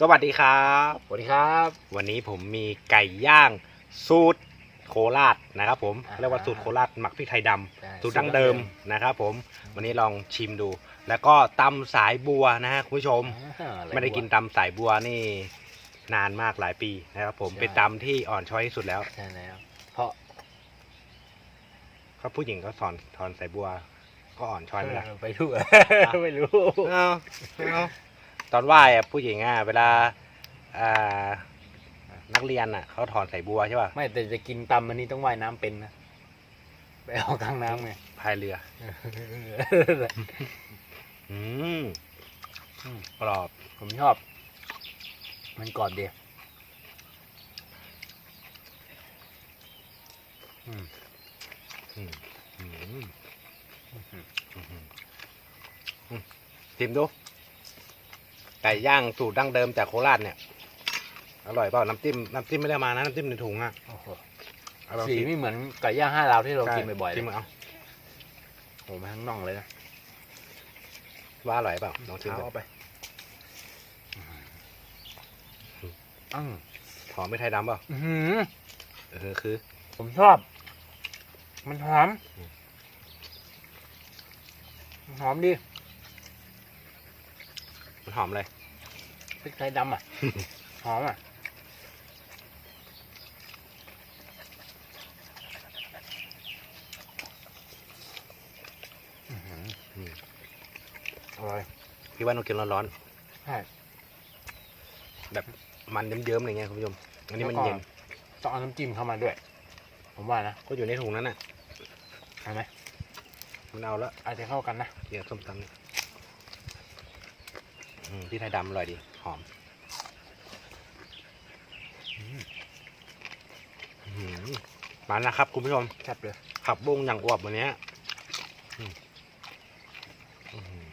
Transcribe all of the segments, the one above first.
สวัสดีครับสวัสดีครับ วันนี้ผมมีไก่ย่างสูตรโคราชนะครับผมอ่า เรียกว่าสูตรโคราชหมักพริกไทยดำใช่สูตรดั้งเดิมนะครับผมวันนี้ลองชิมดู แล้วก็ตำสายบัวนะฮะคุณผู้ชม อ่าอะรไม่ได้กินตำสายบัวนี่นานมากหลายปีนะครับผมใช่ เป็นตำที่อ่อนช้อยที่สุดแล้วใช่แล้วเพราะเขาผู้หญิงก็สอนถอนสายบัว ก็อ่อนช้อยไม่ละเออไปรู้ ไม่รู้ เอาเอา ตอนไหว้อะผู้หญิงอะเวลาอ่านักเรียนอะเขาถอนสายบัวใช่ป่ะไม่แต่จะกินตำอันนี้ต้องว่ายน้ำเป็นนะไปเอากลางน้ำไง พายเรือ อืมอืม กรอบ ผมชอบ มันกรอบดีอืมอืมอืมอืมอืมชิมดู ไก่ย่างสูตรดั้งเดิมจากโคราชเนี่ย อร่อยเปล่าน้ำจิ้มน้ำจิ้มไม่ได้มานะน้ำจิ้มในถุงอะโอ้โหเอาลองสีชิมไม่เหมือนไก่ย่างห้าดาวที่เรากินบ่อยๆเลชิยมเอาโอ้โหมาทั้งน่องเลยนะว่าอร่อยเปล่าลองชิมเอาดูเอาไปอืมหอมไม่ไทยดำเปล่าอื้อหือ เออคือ ผมชอบ มันหอมอืมมันหอมดีมันหอมเลยพ ริกไทยดำอะ หอมอะอื้อหืออืมอร่อยพี่ว่าต้องกินร้อนใช่ๆแบบมันเยิ้มๆอะไรเงี้ยคุณผู้ชมอันนี้มันแล้วก็เย็นต้องเอาน้ำจิ้มเข้ามาด้วย ผมว่านะก็อยู่ในถุงนั้นน่ะใช่ไหมมันเอาแล้วอาจจะเข้ากันนะเกี่ยวกับส้มตำเนี่ย อืมพี่ไทยดำอร่อยดี หอมอืมอื้อหือมานะครับคุณผู้ชมแซ่บเลย ขับบุ้งอย่างอวบวันเนี้ยอืมอื้อหือ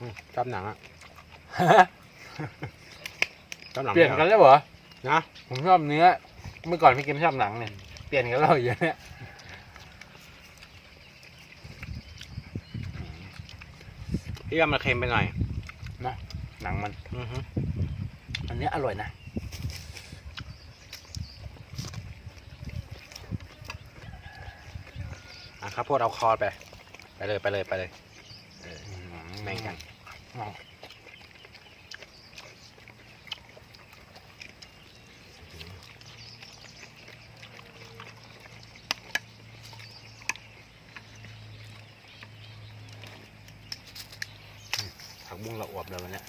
อืมชอบหนังอะชอบหนังเปลี่ยนไหมกันแล้วเหรอนะผมชอบเนื้อ เมื่อก่อนพี่กิมชอบหนังเนี่ย เปลี่ยนกันแล้วอย่างเนี้ย พี่ว่ามันเค็มไปหน่อยหนังมัน อือฮึอันเนี้ยอร่อยนะ อะข้าวโพดเอาคอไป ไปเลยไปเลยไปเลยแบ่งกัน อ๋อผัก บุ้งละอวบเลยวันเนี้ย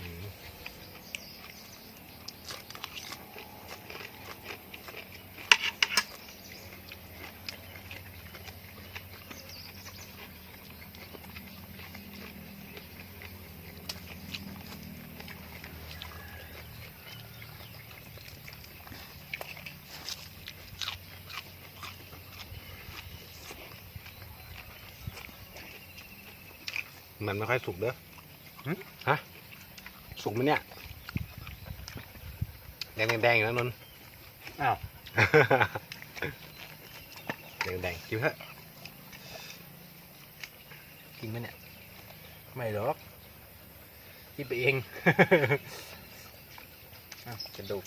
อืม มันไม่ค่อยสุกเด้อหึฮะ สุกไหมเนี่ย แดงแดงๆอยู่นะนนท์อ้าว แดงแดงๆกินเถอะกินไหมเนี่ย ไม่หรอกกินไปเองอ้าวกระดูก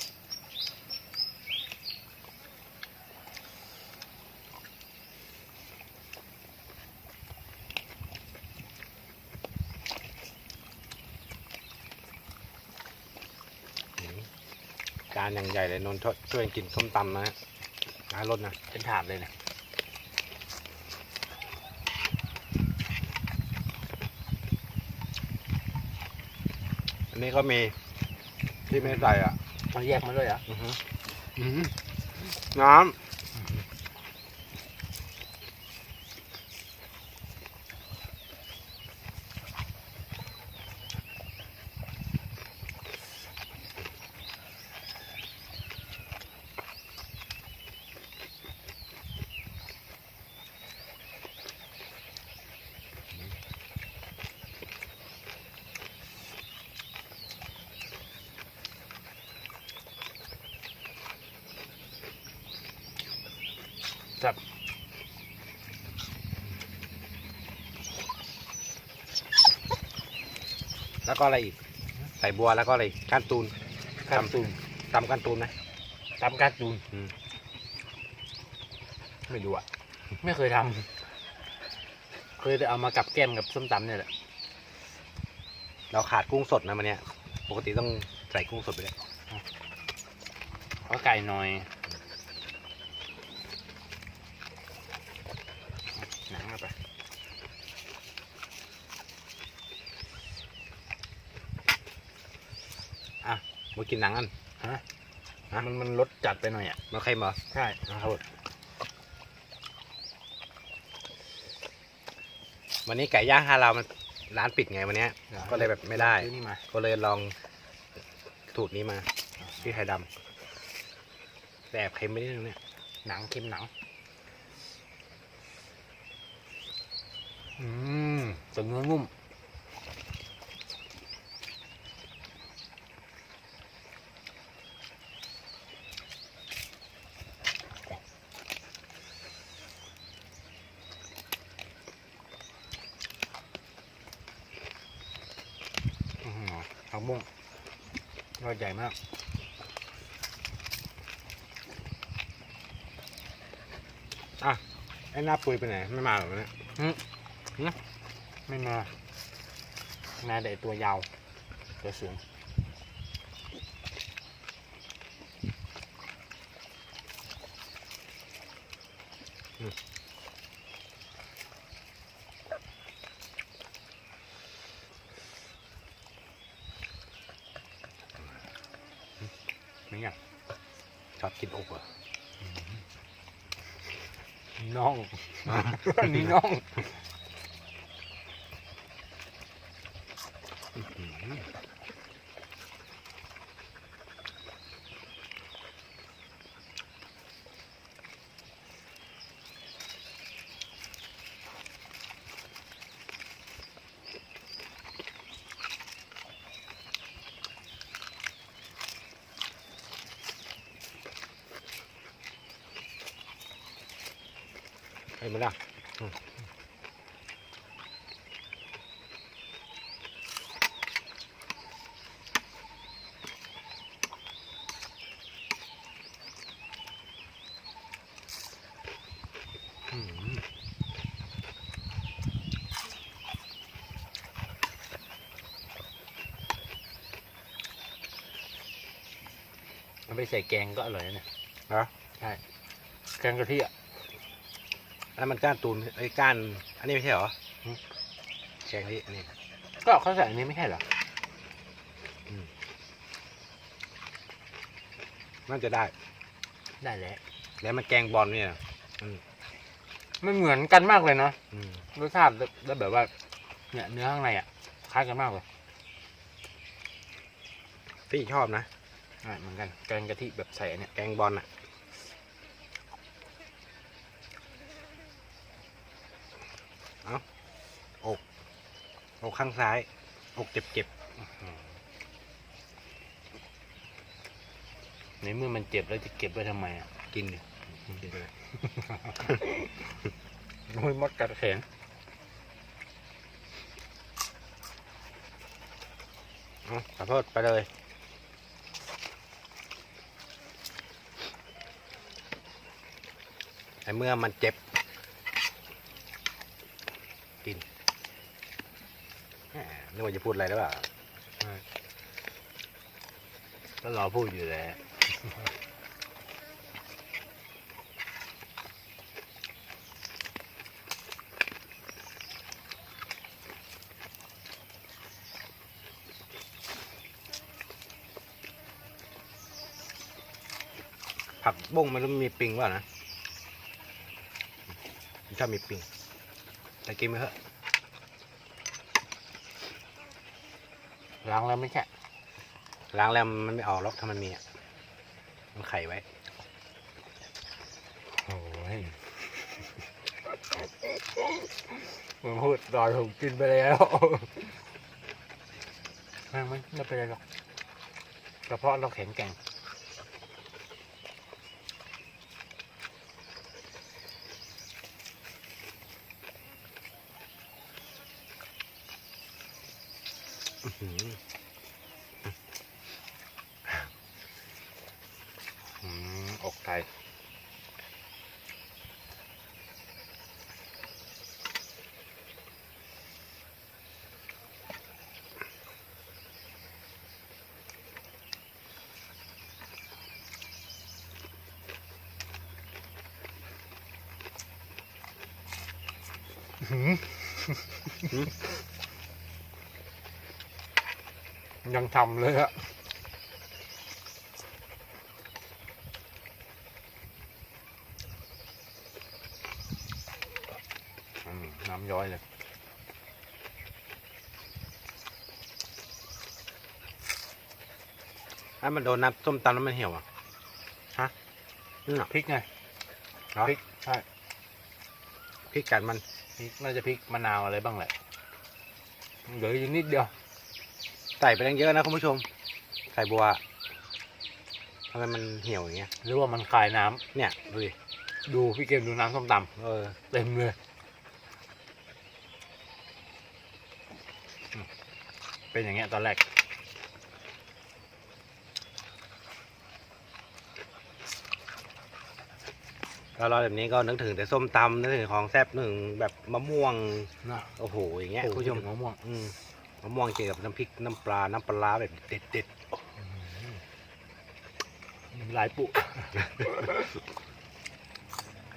อืมจานอย่างใหญ่เลยนนท์ช่วยช่วยกินส้มตำนะฮะร้านรถนะเป็นถาดเลยนะอันนี้ก็มีที่ไม่ใส่อะมันแยกมาด้วยเหรออือฮึอืมน้ค แล้วก็อะไรอีก ใส่บัวแล้วก็อะไรก้านตูนการตูนตำก้านตูนไหมตำการตูนอืมไม่รู้อะไม่เคยทำเคยแต่เอามากับแก้มกับส้มตำเนี่ยแหละ เราขาดกุ้งสดนะมันเนี้ยปกติต้องใส่กุ้งสดไปเลยขอไก่หน่อยหนังเอาไป มากินหนังกันฮะฮะมันมันรสจัดไปหน่อยอะมาใครมาใช่ขอโทษวันนี้ไก่ย่างฮาลามันร้านปิดไงวันเนี้ยก็เลยแบบไม่ได้ซื้อนี่มาก็เลยลองสูตรนี้มาที่ไทยดำแต่แอบเค็มไปนิดนึงเนี่ยหนังเค็มหนังอืมแต่เนื้อนุ่ม อือหื อผักบุ้งยอดใหญ่มากไอ้หน้าปุยไปไหน ไม่มาหรอเนี่ยไม่มามาแต่ตัวยาวตัวสูงนี่ไง ชอบกินอกเหรอ น่องอันนี้น่อง เห็นไหมล่ะอืมอืมมันไปใส่แกงก็อร่อยนะเนี่ยเหรอใช่แกงกะทิอะ แล้วมันก้านตูนไอ้ก้าน อันนี้ไม่ใช่เหรออืมแกงที่อันนี้ ก็เขาใส่อันนี้ไม่ใช่เหรอ น่าจะได้ ได้แล้วแล้วมันแกงบอลเนี่ยมันเหมือนกันมากเลยเนาะ อืมรสชาติแล้วแล้วแบบว่า เนี่ยเนื้อข้างในอะ คล้ายกันมากเลยพี่ชอบนะ อ่าเหมือนกันแกงกะทิแบบใส่อันเนี้ยแกงบอลอะ เอาอก อกข้างซ้าย อกเจ็บเจ็บในเมื่อมันเจ็บแล้วจะเก็บไว้ทำไมอะๆกินดิกินไปเลยโอ้ยมดกัดแขนเอาขอโทษไปเลยไอ้เมื่อมันเจ็บ กินแหม นึกว่าจะพูดอะไรหรือเปล่าก็รอพูดอยู่แหล้วผักบุ้งมันต้องมีปิงเปล่านะชอบมีปิงแต่กินไปเถอะ ล้างแล้วไม่ใช่ล้างแล้วมันไม่ออกหรอกถ้ามันมีอะมันไข่ไว้โอ้ยมันพูดรอถูกกินไปแล้วไม่ไม่ไม่เป็นไรหรอกกระเพาะเราแข็งแกร่ง อืม อืมอก ไก่ยังทำเลยอะอืมน้ำ ย้อยเลยถ้ามันโดนน้ำส้มตำแล้วมันเหี่ยวอะฮะนี่นน่ะพริกไงเหรอพริกใช่พริกกันมันพริกน่าจะพริกมะนาวอะไรบ้างแหละเหลืออยู่นิดเดียว ใส่ไปตั้งเยอะนะคุณผู้ชมใส่บัวทำไมมันเหี่ยวอย่างเงี้ยหรือว่ามันคลายน้ำเนี่ยดูดิดูพี่เกมดูน้ำส้มตเออำเต็มเลยอืม เป็นอย่างเงี้ยตอนแรกแล้วเราแบบนี้ก็นึกถึงแต่ส้มตำนึกถึงของแซ่บนึกถึงแบบมะม่วง นะโอ้โห อย่างเงี้ยโอ้คุณผู้ชมมะม่วงอืมมะม่วงเกี่ยวกับน้ำพริกน้ำปลา น้ำปลาร้าแบบเด็ดเด็ดหลายปุๆ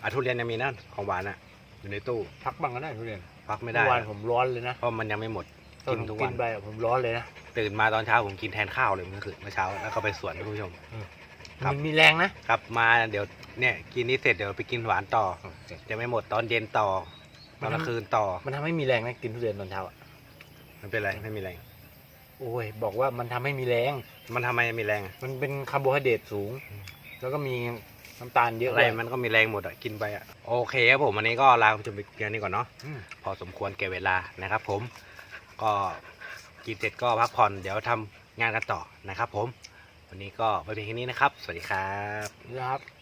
อะทุเรียนยังมีนั่นของหวานอะ อยู่ในตู้พักบ้างก็ได้ทุเรียนพักไม่ได้เมื่อวานผมร้อนเลยนะเพราะมันยังไม่หมดตอน กินผมทุกกิวันนไปอะผมร้อนเลยนะ ตื่นมาตอนเช้าผมกินแทนข้าวเลยเมื่อคืนเมื่อเช้าแล้วก็ไปสวนนะคุณผู้ชม ครับ มันมีแรงนะกลับมาเดี๋ยวเนี่ยกินนี้เสร็จเดี๋ยวไปกินหวานต่อ จะไม่หมดตอนเย็นต่อตอนกลางคืนต่อมันทำให้มีแรงนะกินทุเรียนตอนเช้าอะมันเป็นไรไม่มีแรง โอ้ย บอกว่ามันทำให้มีแรง มันทำไมมีแรงอะมันเป็นคาร์โบไฮเดรตสูง แล้วก็มีน้ำตาลเยอะอะไรด้วยมันก็มีแรงหมดอะกินไปอะโอเคครับผมวันนี้ก็ลาคุณผู้ชมไปเพียงนี้ก่อนเนาะ อืม พอสมควรแก่เวลานะครับผม ก็กินเสร็จก็พักผ่อนเดี๋ยวทำงานกันต่อนะครับผม วันนี้ก็ไปเพียงแค่นี้นะครับ สวัสดีครับ ครับ